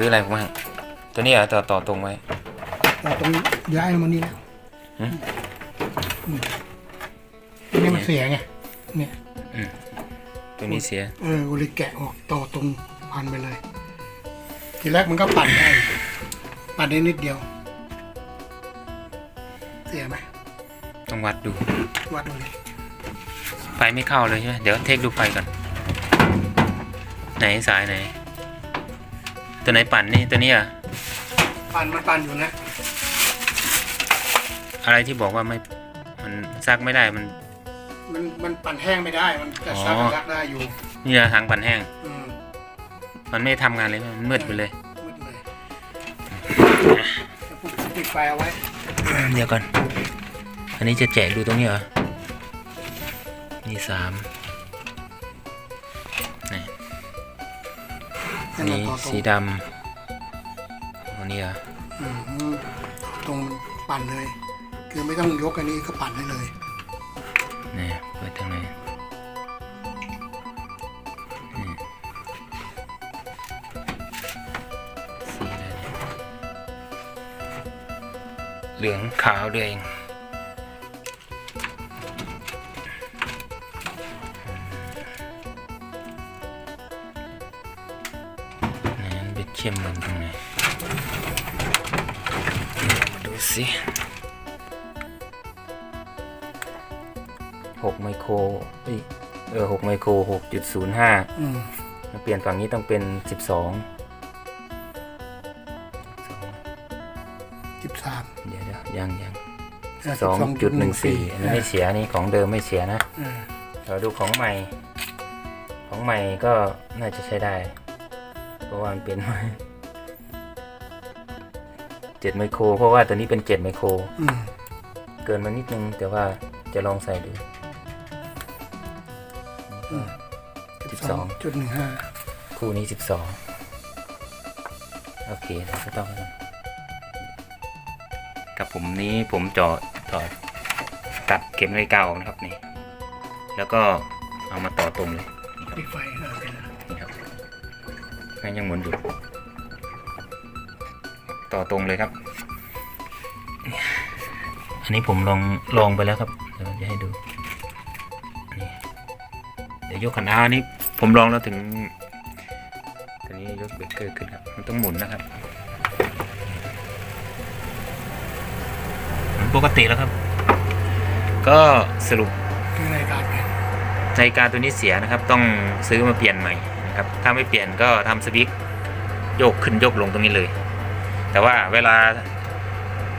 รืออะไรผมว่าตัวนี้เหรอต่อต่อตรงไว้เราต้องย้ายมันนี่แล้วหืมอืมอันนี่มันเสียไงเนี่ยตัวนี้เสีย เออกูเลยแกะออกต่อตรงพันไปเลย ทีแรกมันก็ปั่นได้ ปั่นได้นิดเดียว เสียไหมต้องวัดดู วัดดูเลยไฟไม่เข้าเลยใช่ไหมเดี๋ยวเทคดูไฟก่อน ไหนสายไหน ตัวไหนปั่นนี่ตัวนี้เหรอะปั่นมันปั่นอยู่นะ อะไรที่บอกว่าไม่มันซักไม่ได้มัน มันมันปั่นแห้งไม่ได้ มันจะซักอ๋อ ซักได้อยู่นี่ละทางปั่นแห้ง อืมมันไม่ทำงานเลยมันมืดไปเลย มืดเลยเดี๋ยวผมปิดไฟเอาไว้เดี๋ยวก่อน อันนี้จะแจกดูตรงนี้เหรอ นี่สาม อันนี้ต่อตรงสีดำอันนี้เหรออืมตรงปั่นเลย คือไม่ต้องยกอันนี้ก็ปั่นได้เลยนี่เปิดทางไหนนี่สีอะไรเนี่ยเหลืองขาวด้วยเอง เป็นเข้มเหมือนตรงไหนมาดูสิหกไมโครเอ้ยเออหกไมโครหกจุดศูนย์ห้าอืมเปลี่ยนฝั่งนี้ต้องเป็นสิบสองสิบสามเดี๋ยวเดี๋ยวยังยังสองจุดหนึ่งสี่อันนี้ไม่เสียนี่ของเดิมไม่เสียนะเราดูของใหม่ ของใหม่ก็น่าจะใช้ได้ เพราะว่ามันเป็นเจ็ดไมโคร เพราะว่าตัวนี้เป็นเจ็ดไมโครอืมเกินมานิดนึง แต่ว่าจะลองใส่ดูสิบสองจุดหนึ่งห้าคู่นี้สิบสองโอเคไม่ต้องแล้วกับผมนี้ผมจอดถอดตัดเข็มนาฬิกาออกนะครับนี่ แล้วก็เอามาต่อตรงเลยปิดไฟเออไปแล้วนี่ครับงั้น ยังหมุนอยู่ ต่อตรงเลยครับ อันนี้ผมลองลองไปแล้วครับเดี๋ยวจะให้ดูนี่เดี๋ยวยกขันอานี่ผมลองแล้วถึงตัวนี้ยกเบรกเกอร์ขึ้นครับ มันต้องหมุนนะครับหมุนปกติแล้วครับ ก็สรุปคือในการเปลี่ยนนาฬิกาตัวนี้เสียนะครับ ต้องซื้อมาเปลี่ยนใหม่ นะครับ ถ้าไม่เปลี่ยนก็ทำสวิตช์โยกขึ้นโยกลงตรงนี้เลย แต่ว่าเวลา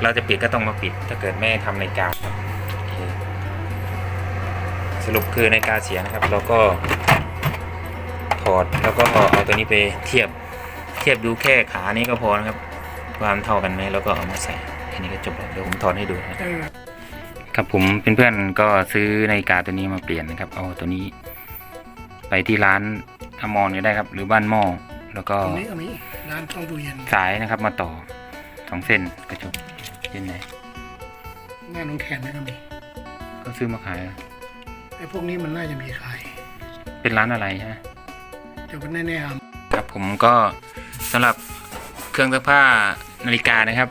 เราจะปิดก็ต้องมาปิด ถ้าเกิดไม่ทำนาฬิกาครับโอเคสรุปคือนาฬิกาเสียนะครับ เราก็ถอดแล้วก็เอาตัวนี้ไปเทียบเทียบดูแค่ขานี้ก็พอนะครับ ความเท่ากันไหมแล้วก็เอามาใส่แค่นี้ก็จบแล้วเดี๋ยวผมถอดให้ดูนะครับเออครับผมเพื่อนๆก็ซื้อนาฬิกาตัวนี้มาเปลี่ยนนะครับ เอาตัวนี้ไปที่ร้าน อมรก็ได้ครับ หรือบ้านหม้อแล้วก็ตรงนี้ก็มีร้านช่องตู้เย็นสายนะครับมาต่อสองเส้นกระจกเส้นไหนหน้าน้องแคนนี่ก็มีก็ซื้อมาขายไอ้พวกนี้มันน่าจะมีขาย เป็นร้านอะไรฮะเดี๋ยวมันแน่ๆครับครับผมก็สำหรับเครื่องซักผ้านาฬิกานะครับ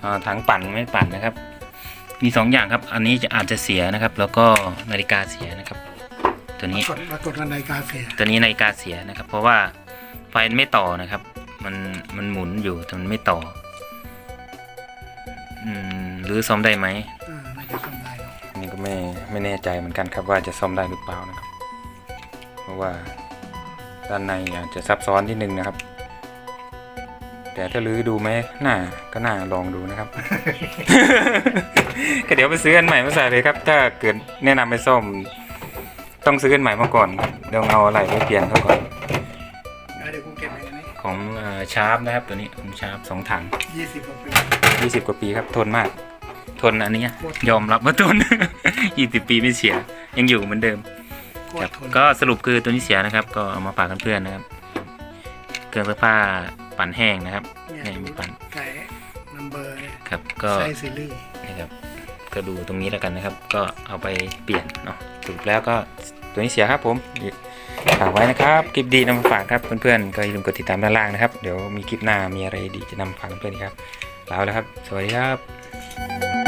เอ่อถังปั่นไม่ปั่นนะครับ มีสองอย่างครับ อันนี้จะอาจจะเสียนะครับ แล้วก็นาฬิกาเสียนะครับ ตัวนี้กดปรากฏว่านาฬิกาเสียตัวนี้นาฬิกาเสียนะครับ เพราะว่าไฟมันไม่ต่อนะครับ มันมันหมุนอยู่แต่มันไม่ต่อ อืมหรือซ่อมได้ไหมเออน่าจะทำได้เนอะอันนี่ก็ไม่ไม่แน่ใจเหมือนกันครับว่าจะซ่อมได้หรือเปล่านะครับ เพราะว่าด้านในอาจจะซับซ้อนที่หนึ่งนะครับ แต่ถ้าลื้อดูไหมน่าก็น่าลองดูนะครับ ก็เดี๋ยวไปซื้ออันใหม่มาใส่เลยครับ ถ้าเกิดแนะนำไปซ่อม ต้องซื้ออันใหม่มาก่อนครับเดี๋ยวเอาอะไรไปเปลี่ยนเขาก่อนเดี๋ยวกูเก็บไว้อันนี้ของชาร์ปนะครับตัวนี้ของชาร์ปสองถังยี่สิบกว่าปียี่สิบกว่าปีครับทนมาก ทนอันเนี้ยยอมรับว่าทนยี่สิบปีไม่เสีย ยังอยู่เหมือนเดิมโคคตรัรบทนก็สรุปคือตัวนี้เสียนะครับ ก็เอามาฝากเพื่อนๆนะครับเครื่องซักผ้าปั่นแห้งนะครับเนี่ยเนี่ยมีปั่นไก่นัมเบอร์เนี่ยครับก็ไซส์ซีรีส์นะครับก็ดูตรงนี้แล้วกันนะครับ ก็เอาไปเปลี่ยนเนาะสรุปแล้วก็ ตัวนี้เสียครับผมฝากไว้นะครับคลิปดีนำมาฝากครับเพื่อนๆก็อย่าลืมกดติดตามด้านล่างนะครับ เดี๋ยวมีคลิปหน้ามีอะไรดีจะนำฝากเพื่อนๆครับลาแล้วครับ สวัสดีครับ